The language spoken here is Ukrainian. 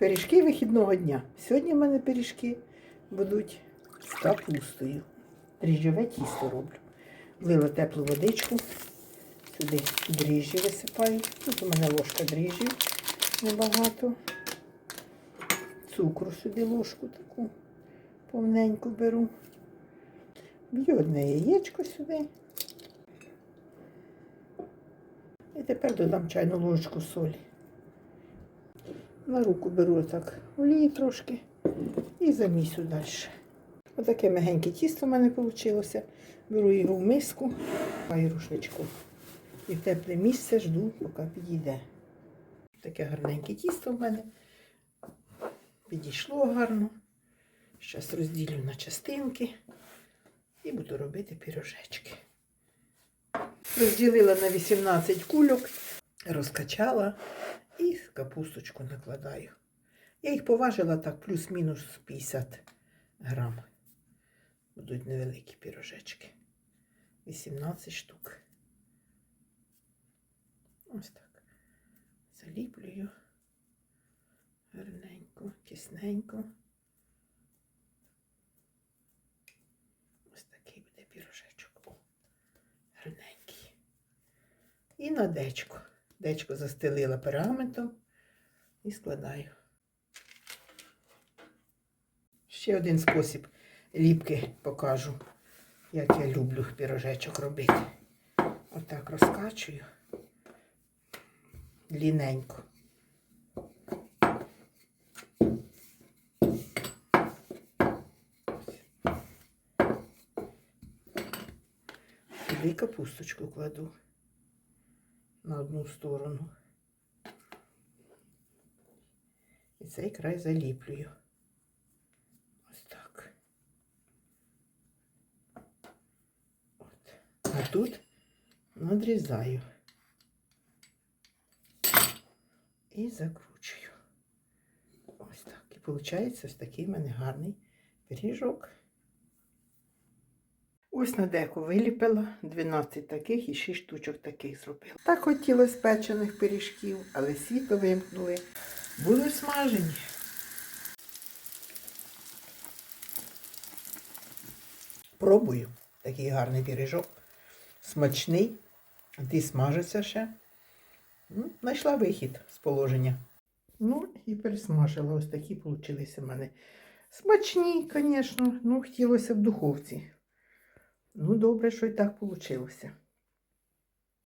Пиріжки вихідного дня. Сьогодні в мене пиріжки будуть з капустою. Дріжджове тісто роблю. Влила теплу водичку. Сюди дріжджі висипаю. Тут у мене ложка дріжджів небагато. Цукру сюди ложку таку повненьку беру. Б'ю одне яєчко сюди. І тепер додам чайну ложку солі. На руку беру так олії трошки і замісю далі. Отаке мягеньке тісто в мене вийшло. Беру його в миску, маю рушничку. І в тепле місце жду, поки підійде. Таке гарненьке тісто в мене. Підійшло гарно. Зараз розділю на частинки і буду робити пірожечки. Розділила на 18 кульок, розкачала і капусточку накладаю. Я їх поважила так плюс-мінус 50 грам. Будуть невеликі пірожечки. 18 штук. Ось так. Заліплюю гарненько, кисненько. Ось такий буде пірожечок. Гарненький. І на дечко. Дечко застелила пергаментом і складаю. Ще один спосіб ліпки покажу, як я люблю пірожечок робити. Отак розкачую ліненько. Сюди капусточку кладу на одну сторону. І цей край заліплюю. Ось так. От. А тут надрізаю. І закручую. Ось так. І виходить ось такий в мене гарний пиріжок. Ось на деку виліпила 12 таких і 6 штучок таких зробила. Так хотілося печених пиріжків, але світло вимкнули. Будуть смажені. Пробую такий гарний пиріжок. Смачний. Ти смажиться ще. Ну, Знайшла вихід з положення. Ну і пересмажила. Ось такі получилися в мене. Смачні, звісно, ну хотілося в духовці. Ну, добре, що і так вийшло.